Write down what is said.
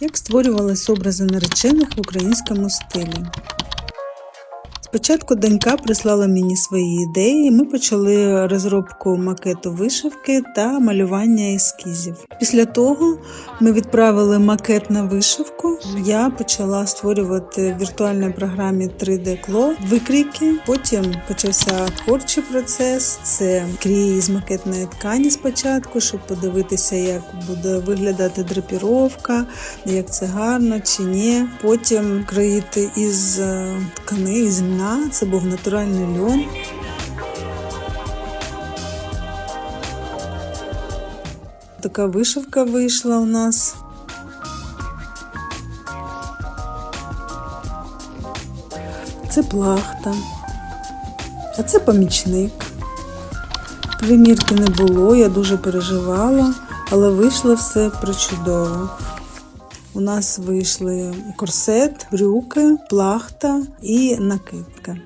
Як створювались образи наречених в українському стилі? Спочатку донька прислала мені свої ідеї. Ми почали розробку макету вишивки та малювання ескізів. Після того ми відправили макет на вишивку. Я почала створювати в віртуальній програмі 3D Кло викрійки. Потім почався творчий процес. Це крій з макетної ткані спочатку, щоб подивитися, як буде виглядати драпіровка, як це гарно чи ні. Потім кроїти із е, ткани, із Це був натуральний льон. Така вишивка вийшла у нас. Це плахта, а це помічник. Примірки не було, я дуже переживала, але вийшло все причудово. У нас вийшли корсет, брюки, плахта і накидка.